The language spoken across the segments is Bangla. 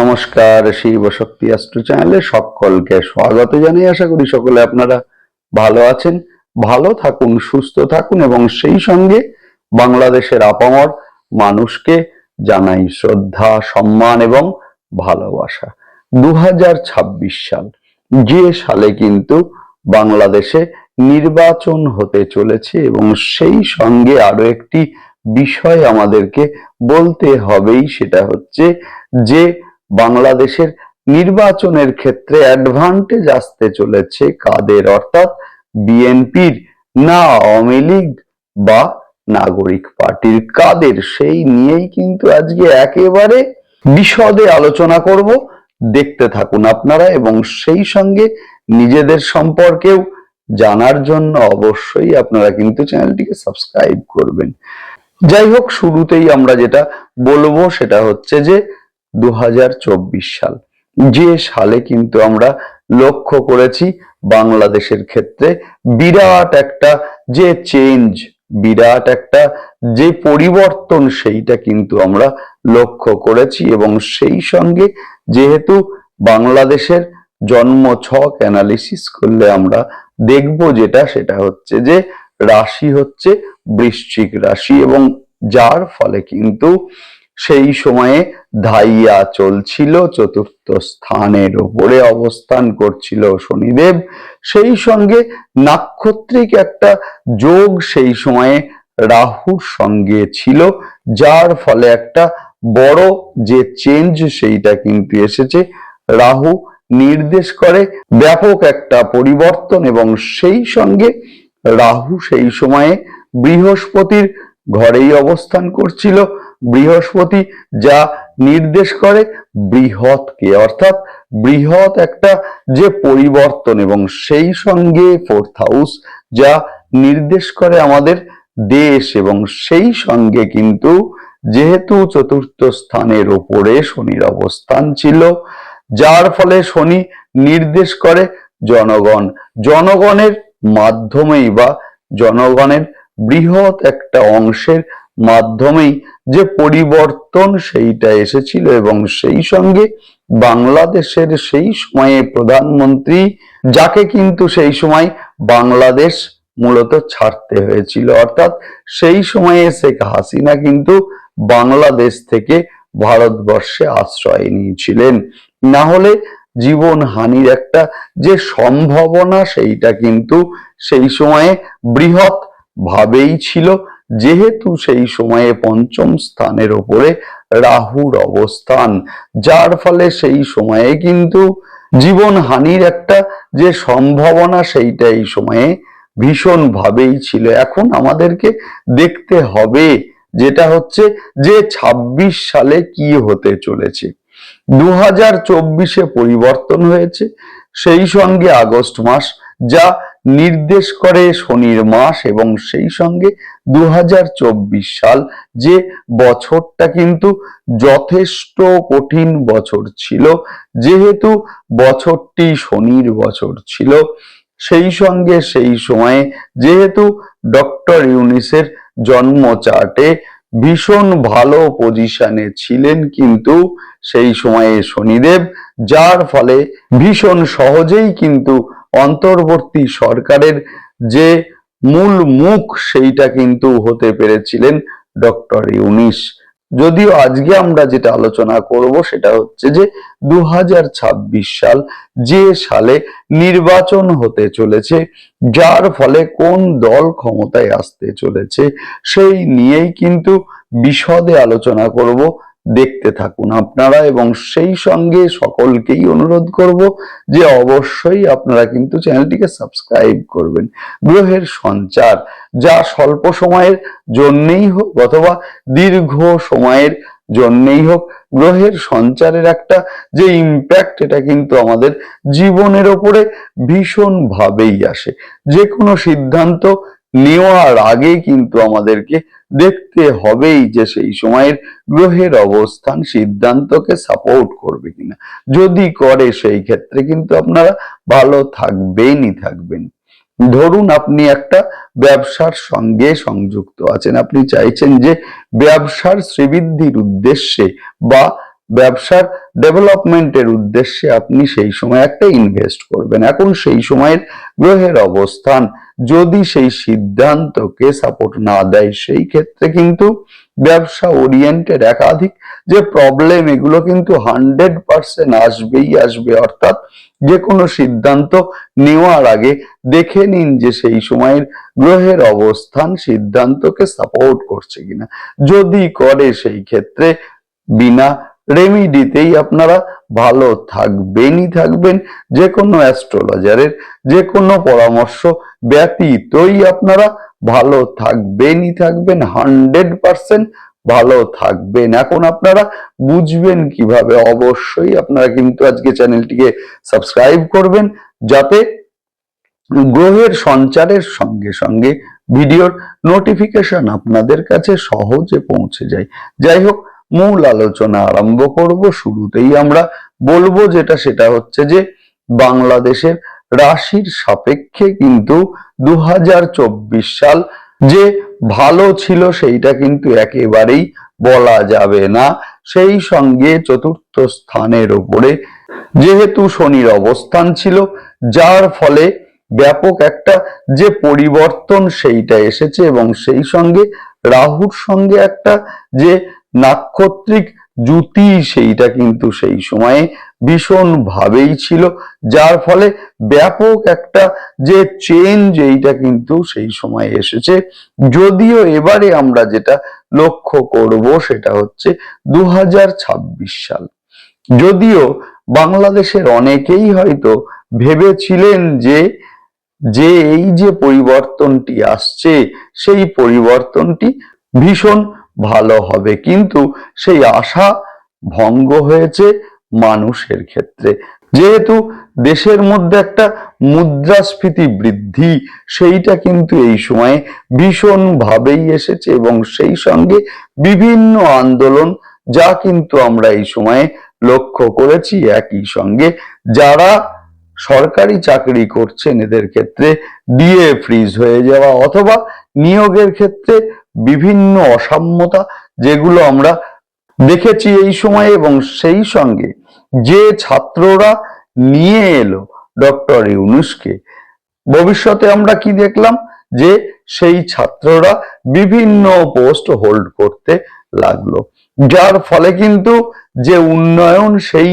নমস্কার, শিব শক্তি অ্যাস্ট্রো চ্যানেলে সকলকে স্বাগত জানাই। আশা করি সকলে আপনারা ভালো আছেন, ভালো থাকুন, সুস্থ থাকুন এবং সেই সঙ্গে বাংলাদেশের আপামর মানুষকে জানাই শ্রদ্ধা, সম্মান এবং ভালোবাসা। দু হাজার ছাব্বিশ সাল, যে সালে কিন্তু বাংলাদেশে নির্বাচন হতে চলেছে এবং সেই সঙ্গে আরও একটি বিষয় আমাদেরকে বলতে হবেই, সেটা হচ্ছে যে বাংলাদেশের নির্বাচনের ক্ষেত্রে অ্যাডভান্টেজ আসতে চলেছে কাদের? অর্থাৎ বিএনপির না আওয়ামী লীগ বা নাগরিক পার্টির কাদের? সেই নিয়েই কিন্তু আজকে একেবারে বিশদে আলোচনা করব। দেখতে থাকুন আপনারা এবং সেই সঙ্গে নিজেদের সম্পর্কেও জানার জন্য অবশ্যই আপনারা কিন্তু চ্যানেলটিকে সাবস্ক্রাইব করবেন। যাই হোক, শুরুতেই আমরা যেটা বলব সেটা হচ্ছে যে দু হাজার চব্বিশ সাল। যে সালে কিন্তু আমরা লক্ষ্য করেছি বাংলাদেশের ক্ষেত্রে বিরাট একটা যে চেঞ্জ বিরাট একটা যে পরিবর্তন সেইটা কিন্তু আমরা লক্ষ্য করেছি এবং সেই সঙ্গে যেহেতু বাংলাদেশের জন্ম ছক অ্যানালিসিস করলে আমরা দেখব যেটা, সেটা হচ্ছে যে রাশি হচ্ছে বৃশ্চিক রাশি এবং যার ফলে কিন্তু সেই সময়ে ধাইয়া চলছিল, চতুর্থ স্থানের উপরে অবস্থান করছিল শনিদেব। সেই সঙ্গে নাক্ষত্রিক একটা যোগ সেই সময়ে রাহুর সঙ্গে ছিল, যার ফলে একটা বড় যে চেঞ্জ সেইটা কিন্তু এসেছে। রাহু নির্দেশ করে ব্যাপক একটা পরিবর্তন এবং সেই সঙ্গে রাহু সেই সময়ে বৃহস্পতির ঘরেই অবস্থান করছিল। বৃহস্পতি যা নির্দেশ করে বৃহৎকে। অর্থাৎ বৃহৎ একটা যে পরিবর্তন এবং সেই সঙ্গে ফোর্থ হাউস যা নির্দেশ করে আমাদের দেশ এবং সেই সঙ্গে কিন্তু যেহেতু চতুর্থ স্থানের ওপরে শনির অবস্থান ছিল, যার ফলে শনি নির্দেশ করে জনগণ। জনগণের মাধ্যমেই বা জনগণের বৃহৎ একটা অংশের মাধ্যমেই যে পরিবর্তন সেইটা এসেছিল এবং সেই সঙ্গে বাংলাদেশের সেই সময়ে প্রধানমন্ত্রী, যাকে কিন্তু সেই সময় বাংলাদেশ মূলত ছাড়তে হয়েছিল, অর্থাৎ সেই সময়ে শেখ হাসিনা কিন্তু বাংলাদেশ থেকে ভারতবর্ষে আশ্রয় নিয়েছিলেন। না হলে জীবন হানির একটা যে সম্ভাবনা সেইটা কিন্তু সেই সময়ে বৃহৎ ভাবেই ছিল। যেহেতু সেই সময়ে পঞ্চম স্থানের ওপরে রাহুর অবস্থান, যার ফলে সেই সময়ে কিন্তু জীবন হানির একটা যে সম্ভাবনা সেইটা এই সময়ে ভীষণ ভাবেই ছিল। এখন আমাদেরকে দেখতে হবে যেটা হচ্ছে যে ২৬ সালে কি হতে চলেছে। দু হাজার পরিবর্তন হয়েছে, সেই সঙ্গে আগস্ট মাস, যা নির্দেশ করে শনির মাস এবং সেই সঙ্গে দু হাজার চব্বিশ সাল যে বছরটা কিন্তু যথেষ্ট কঠিন বছর ছিল, যেহেতু বছরটি শনির বছর ছিল, সেই সঙ্গে সেই সময়ে যেহেতু ডক্টর ইউনিসের জন্ম চার্টে ভীষণ ভালো পজিশনে ছিলেন কিন্তু সেই সময়ে শনিদেব, যার ফলে ভীষণ সহজেই কিন্তু অন্তর্বর্তী সরকারের যে মূল মুখ সেইটা কিন্তু হতে পেরেছিলেন ডক্টর ইউনিশ যদিও আজকে আমরা যেটা আলোচনা করব সেটা হচ্ছে যে দু হাজার ছাব্বিশ সাল যে সালে নির্বাচন হতে চলেছে, যার ফলে কোন দল ক্ষমতায় আসতে চলেছে সেই নিয়েই কিন্তু বিশদে আলোচনা করব। দেখতে থাকুন আপনারা এবং সেই সঙ্গে সকলকেই অনুরোধ করব যে অবশ্যই আপনারা কিন্তু চ্যানেলটিকে সাবস্ক্রাইব করবেন। গ্রহের সঞ্চার যা স্বল্প সময়ের জন্যেই হোক অথবা দীর্ঘ সময়ের জন্যেই হোক, গ্রহের সঞ্চারের একটা যে ইম্প্যাক্ট এটা কিন্তু আমাদের জীবনের ওপরে ভীষণ ভাবেই আসে। যে কোনো সিদ্ধান্ত নেওয়ার আগেই কিন্তু আমাদেরকে দেখতে হবেই যে সেই সময়ের গ্রহের অবস্থান সিদ্ধান্তকে সাপোর্ট করবে কিনা। যদি করে সেই ক্ষেত্রে কিন্তু আপনারা ভালো থাকবেনই থাকবেন। ধরুন আপনি একটা ব্যবসার সঙ্গে সংযুক্ত আছেন, আপনি চাইছেন যে ব্যবসার শ্রীবৃদ্ধির উদ্দেশ্যে বা ব্যবসার ডেভেলপমেন্টের উদ্দেশ্যে আপনি সেই সময় একটা ইনভেস্ট করবেন। এখন সেই সময়ের গ্রহের অবস্থান যদি সেই সিদ্ধান্তকে সাপোর্ট না দেয়, সেই ক্ষেত্রে কিন্তু ব্যবসা ওরিয়েন্টেড একাধিক যে প্রবলেম এগুলো কিন্তু হান্ড্রেড পার্সেন্ট আসবেই আসবে। অর্থাৎ যে কোনো সিদ্ধান্ত নেওয়ার আগে দেখে নিন যে সেই সময়ের গ্রহের অবস্থান সিদ্ধান্তকে সাপোর্ট করছে কিনা। যদি করে সেই ক্ষেত্রে বিনা রেমিডিতেই আপনারা ভালো থাকবেনই থাকবেন। যে কোনো অ্যাস্ট্রোলজারের যে কোনো পরামর্শ ব্যতীতই আপনারা ভালো থাকবেনই থাকবেন হান্ড্রেড পার্সেন্ট ভালো থাকবেন। এখন আপনারা বুঝবেন কীভাবে অবশ্যই আপনারা কিন্তু আজকে চ্যানেলটিকে সাবস্ক্রাইব করবেন, যাতে গ্রহের সঞ্চারের সঙ্গে সঙ্গে ভিডিওর নোটিফিকেশন আপনাদের কাছে সহজে পৌঁছে যায়। যাই হোক মূল আলোচনা আরম্ভ করব। শুরুতেই আমরা বলব যেটা, সেটা হচ্ছে যে বাংলাদেশের রাশির সাপেক্ষে কিন্তু দু সাল যে ভালো ছিল সেইটা কিন্তু একেবারেই বলা যাবে না। সেই সঙ্গে চতুর্থ স্থানের ওপরে যেহেতু শনির অবস্থান ছিল, যার ফলে ব্যাপক একটা যে পরিবর্তন সেইটা এসেছে এবং সেই সঙ্গে রাহুর সঙ্গে একটা যে নাক্ষত্রিক জুতি সেইটা কিন্তু সেই সময়ে ভীষণ ভাবেই ছিল, যার ফলে ব্যাপক একটা যে চেঞ্জ এইটা কিন্তু সেই সময় এসেছে। যদিও এবারে আমরা যেটা লক্ষ্য করব সেটা হচ্ছে দু হাজার ছাব্বিশ সাল। যদিও বাংলাদেশের অনেকেই হয়তো ভেবেছিলেন যে যে এই যে পরিবর্তনটি আসছে, সেই পরিবর্তনটি ভীষণ ভালো হবে। কিন্তু সেই আশা ভঙ্গ হয়েছে মানুষের ক্ষেত্রে। যেহেতু দেশের মধ্যে একটা মুদ্রাস্ফীতি বৃদ্ধি, সেইটা কিন্তু এই সময়ে ভীষণ ভাবেই এসেছে এবং সেই সঙ্গে বিভিন্ন আন্দোলন যা কিন্তু আমরা এই সময়ে লক্ষ্য করেছি একই সঙ্গে। যারা সরকারি চাকরি করছেন, এদের ক্ষেত্রে ডিএ ফ্রিজ হয়ে যাওয়া অথবা নিয়োগের ক্ষেত্রে বিভিন্ন অসাম্যতা যেগুলো আমরা দেখেছি এই সময়ে এবং সেই সঙ্গে যে ছাত্ররা নিয়ে এলো ডক্টর ইউনুসকে, ভবিষ্যতে আমরা কি দেখলাম? যে সেই ছাত্ররা বিভিন্ন পোস্ট হোল্ড করতে লাগল। যার ফলে কিন্তু যে উন্নয়ন সেই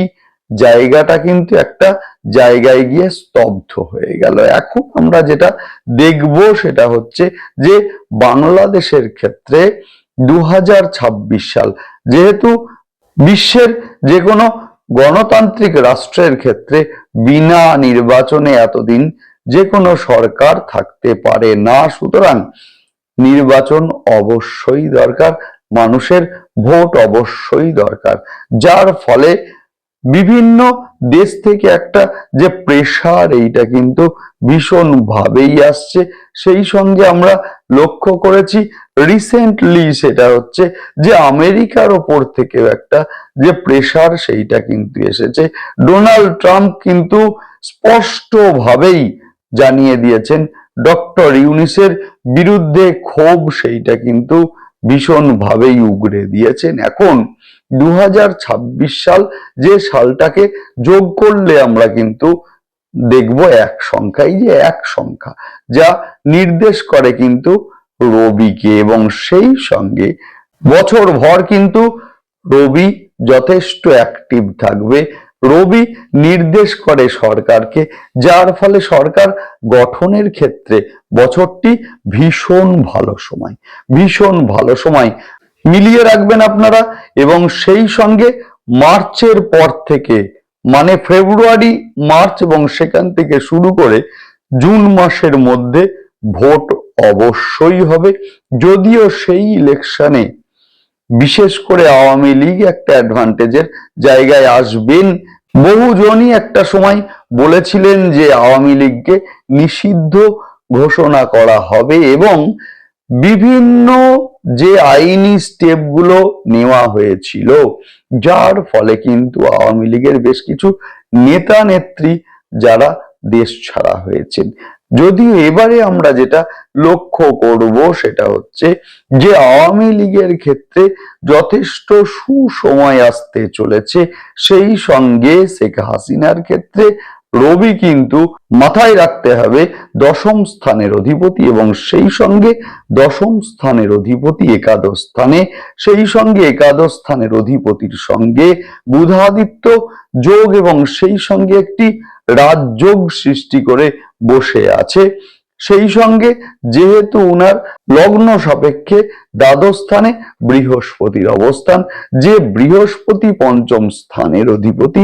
জায়গাটা কিন্তু একটা জায়গায় গিয়ে স্তব্ধ হয়ে গেল। এখন আমরা যেটা দেখব সেটা হচ্ছে যে বাংলাদেশের ক্ষেত্রে দু সাল যেহেতু বিশ্বের যে কোনো গণতান্ত্রিক রাষ্ট্রের ক্ষেত্রে বিনা নির্বাচনে এতদিন যে কোনো সরকার থাকতে পারে না, সুতরাং নির্বাচন অবশ্যই দরকার, মানুষের ভোট অবশ্যই দরকার, যার ফলে বিভিন্ন দেশ থেকে একটা যে প্রেশার এইটা কিন্তু ভীষণ ভাবেই আসছে। সেই সঙ্গে আমরা লক্ষ্য করেছি রিসেন্টলি সেটা হচ্ছে যে আমেরিকার ওপর থেকে একটা যে প্রেশার সেইটা কিন্তু এসেছে। ডোনাল্ড ট্রাম্প কিন্তু স্পষ্টভাবেই জানিয়ে দিয়েছেন, ডক্টর ইউনিসের বিরুদ্ধে ক্ষোভ, সেইটা কিন্তু ভীষণ ভাবেই উগরে দিয়েছেন। এখন দু হাজার ছাব্বিশ সাল যে সালটাকে যোগ করলে আমরা কিন্তু দেখব এক সংখ্যাই যে এক সংখ্যা, যা নির্দেশ করে কিন্তু রবিকে এবং সেই সঙ্গে বছর ভর কিন্তু রবি যথেষ্ট অ্যাক্টিভ থাকবে। রবি নির্দেশ করে সরকারকে, যার ফলে সরকার গঠনের ক্ষেত্রে বছরটি ভীষণ ভালো সময়, ভীষণ ভালো সময় মিলিয়ে রাখবেন আপনারা এবং সেই সঙ্গে মার্চের পর থেকে মানে ফেব্রুয়ারি, মার্চ এবং সেখান থেকে শুরু করে জুন মাসের মধ্যে ভোট অবশ্যই হবে। যদিও সেই ইলেকশনে বিশেষ করে আওয়ামী লীগ একটা অ্যাডভান্টেজের জায়গায় আসবেন। বহুজনই একটা সময় বলেছিলেন যে আওয়ামী লীগকে নিষিদ্ধ ঘোষণা করা হবে এবং বিভিন্ন যে আইনি স্টেপগুলো নেওয়া হয়েছিল, যার ফলে কিন্তু আওয়ামী লীগের বেশ কিছু নেতা নেত্রী যারা দেশ ছাড়া হয়েছেন। যদিও এবারে আমরা যেটা লক্ষ্য করব সেটা হচ্ছে যে আওয়ামী লীগের ক্ষেত্রে যথেষ্ট সুসময় আসতে চলেছে। সেই সঙ্গে শেখ হাসিনার ক্ষেত্রে রবি কিন্তু মাথায় রাখতে হবে দশম স্থানের অধিপতি এবং সেই সঙ্গে দশম স্থানের অধিপতি একাদশ স্থানে, সেই সঙ্গে একাদশ স্থানের অধিপতির সঙ্গে বুধাদিত্য যোগ এবং সেই সঙ্গে একটি রাজযোগ সৃষ্টি করে বসে আছে। সেই সঙ্গে যেহেতু উনার লগ্ন সাপেক্ষে দ্বাদশ স্থানে বৃহস্পতির অবস্থান, যে বৃহস্পতি পঞ্চম স্থানের অধিপতি,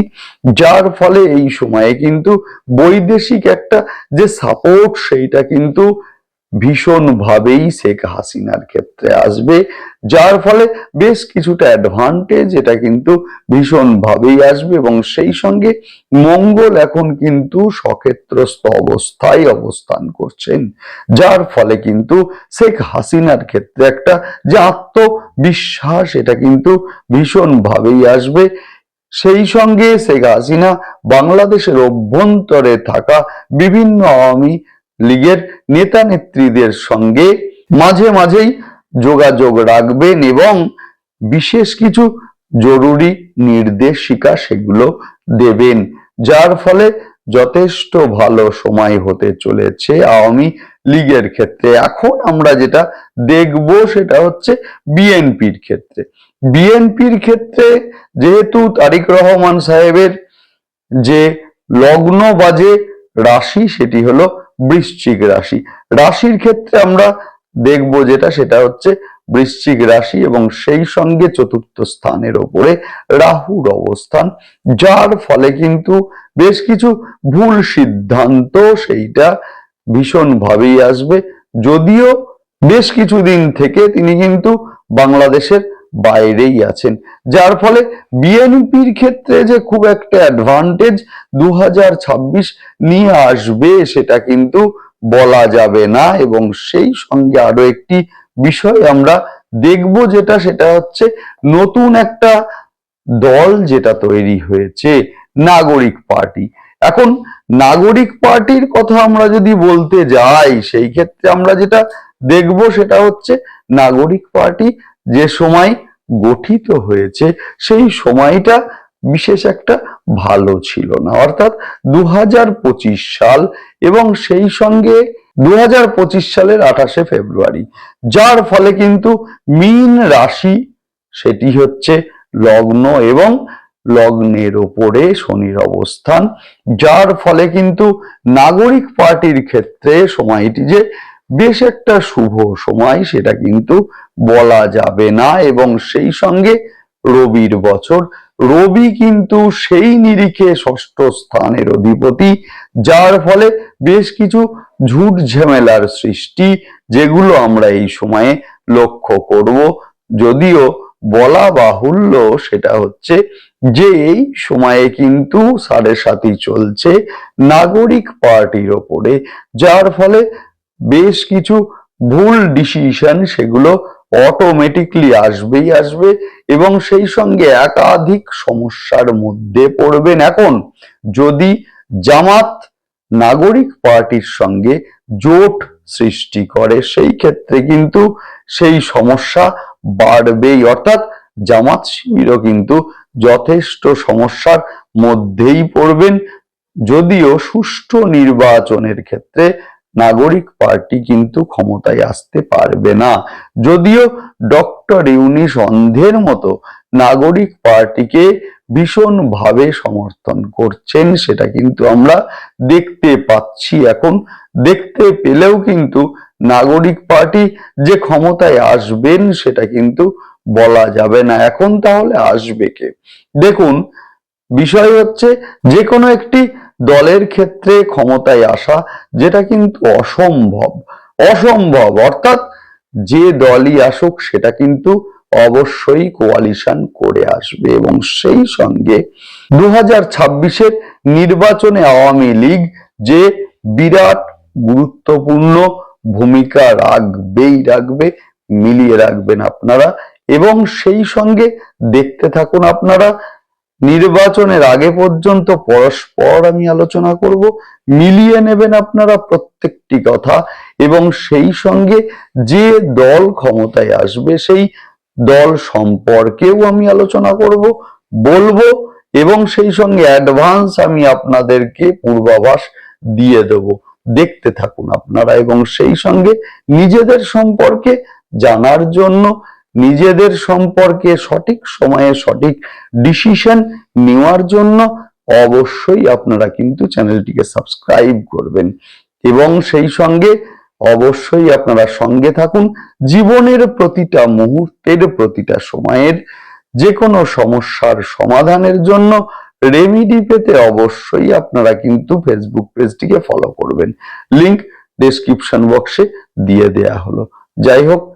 যার ফলে এই সময়ে কিন্তু বৈদেশিক একটা যে সাপোর্ট সেইটা কিন্তু ভীষণভাবেই শেখ হাসিনার ক্ষেত্রে আসবে, যার ফলে বেশ কিছুটা অ্যাডভান্টেজ এটা কিন্তু ভীষণভাবেই আসবে এবং সেই সঙ্গে মঙ্গল এখন কিন্তু সক্ষেত্রস্থ অবস্থায় অবস্থান করছেন, যার ফলে কিন্তু শেখ হাসিনার ক্ষেত্রে একটা যে আত্মবিশ্বাস এটা কিন্তু ভীষণভাবেই আসবে। সেই সঙ্গে শেখ হাসিনা বাংলাদেশের অভ্যন্তরে থাকা বিভিন্ন আওয়ামী লীগের নেতা নেত্রীদের সঙ্গে মাঝে মাঝেই যোগাযোগ রাখবেন এবং বিশেষ কিছু জরুরি নির্দেশিকা সেগুলো দেবেন, যার ফলে যথেষ্ট ভালো সময় হতে চলেছে আওয়ামী লীগের ক্ষেত্রে। এখন আমরা যেটা দেখব সেটা হচ্ছে বিএনপির ক্ষেত্রে। বিএনপির ক্ষেত্রে যেহেতু তারিক রহমান সাহেবের যে লগ্ন বাজে রাশি, সেটি হলো বৃশ্চিক রাশি। রাশির ক্ষেত্রে আমরা দেখব যেটা, সেটা হচ্ছে বৃশ্চিক রাশি এবং সেই সঙ্গে চতুর্থ স্থানের ওপরে রাহুর অবস্থান, যার ফলে কিন্তু বেশ কিছু ভুল সিদ্ধান্ত সেইটা ভীষণভাবেই আসবে। যদিও বেশ কিছুদিন থেকে তিনি কিন্তু বাংলাদেশের বাইরেই আছেন। যার ফলে বিএনপির ক্ষেত্রে যে খুব একটা অ্যাডভান্টেজ দু নিয়ে আসবে সেটা কিন্তু বলা যাবে না এবং সেই সঙ্গে আরও একটি বিষয় আমরা দেখব যেটা, সেটা হচ্ছে নতুন একটা দল যেটা তৈরি হয়েছে, নাগরিক পার্টি। এখন নাগরিক পার্টির কথা আমরা যদি বলতে যাই, সেই ক্ষেত্রে আমরা যেটা দেখব সেটা হচ্ছে নাগরিক পার্টি যে সময় গঠিত হয়েছে, সেই সময়টা বিশেষ একটা ভালো ছিল না। অর্থাৎ দু হাজার পঁচিশ সাল এবং সেই সঙ্গে দু হাজার পঁচিশ সালের আঠাশে ফেব্রুয়ারি, যার ফলে কিন্তু মীন রাশি সেটি হচ্ছে লগ্ন এবং লগ্নের ওপরে শনির অবস্থান, যার ফলে কিন্তু নাগরিক পার্টির ক্ষেত্রে সময়টি যে বেশ একটা শুভ সময়, সেটা কিন্তু বলা যাবে না। এবং সেই সঙ্গে রবির বছর। রবি কিন্তু সেই নিরিখে ষষ্ঠ স্থানের অধিপতি, যার ফলে বেশ কিছু ঝুট ঝামেলার সৃষ্টি, যেগুলো আমরা এই সময়ে লক্ষ্য করব। যদিও বলা বাহুল্য সেটা হচ্ছে যে, এই সময়ে কিন্তু সাড়ে সাতই চলছে নাগরিক পার্টির ওপরে, যার ফলে বেশ কিছু ভুল ডিসিশন সেগুলো অটোমেটিকলি আসবেই আসবে এবং সেই সঙ্গে একাধিক সমস্যার মধ্যে পড়বেন। এখন যদি জামাত নাগরিক পার্টির সঙ্গে জোট সৃষ্টি করে, সেই ক্ষেত্রে কিন্তু সেই সমস্যা বাড়বেই। অর্থাৎ জামাত শিবিরও কিন্তু যথেষ্ট সমস্যার মধ্যেই পড়বেন। যদিও সুষ্ঠু নির্বাচনের ক্ষেত্রে নাগরিক পার্টি কিন্তু ক্ষমতায় আসতে পারবে না। যদিও ডক্টর ইউনিস অন্ধের মতো নাগরিক পার্টিকে ভীষণভাবে সমর্থন করছেন, সেটা কিন্তু আমরা দেখতে পাচ্ছি এখন। দেখতে পেলেও কিন্তু নাগরিক পার্টি যে ক্ষমতায় আসবেন, সেটা কিন্তু বলা যাবে না। এখন তাহলে আসবে কে? দেখুন, বিষয় হচ্ছে যে কোনো একটি দলের ক্ষেত্রে ক্ষমতায় আসা, যেটা কিন্তু অসম্ভব। অসম্ভব, অর্থাৎ যে দলই আসুক, সেটা কিন্তু অবশ্যই কোয়ালিশন করে আসবে এবং সেই সঙ্গে দু হাজার নির্বাচনে আওয়ামী লীগ যে বিরাট গুরুত্বপূর্ণ ভূমিকা রাখবেই রাখবে, মিলিয়ে রাখবেন আপনারা। এবং সেই সঙ্গে দেখতে থাকুন আপনারা নির্বাচনের আগে পর্যন্ত পরস্পর আমি আলোচনা করব, মিলিয়ে নেবেন আপনারা প্রত্যেকটি কথা এবং সেই সঙ্গে যে দল ক্ষমতায় আসবে সেই দল সম্পর্কেও আমি আলোচনা করব, বলব এবং সেই সঙ্গে অ্যাডভান্স আমি আপনাদেরকে পূর্বাভাস দিয়ে দেব। দেখতে থাকুন আপনারা এবং সেই সঙ্গে নিজেদের সম্পর্কে জানার জন্য নিজেদের সম্পর্কে সঠিক সময়ে সঠিক ডিসিশন নেওয়ার জন্য অবশ্যই আপনারা কিন্তু চ্যানেলটিকে সাবস্ক্রাইব করবেন। এবং সেই সঙ্গে অবশ্যই আপনারা সঙ্গে থাকুন জীবনের প্রতিটা মুহূর্তের প্রতিটা সময়ের যে কোনো সমস্যার সমাধানের জন্য রেমিডি পেতে অবশ্যই আপনারা কিন্তু ফেসবুক পেজটিকে ফলো করবেন। লিংক ডেসক্রিপশন বক্সে দিয়ে দেয়া হলো। যাই হোক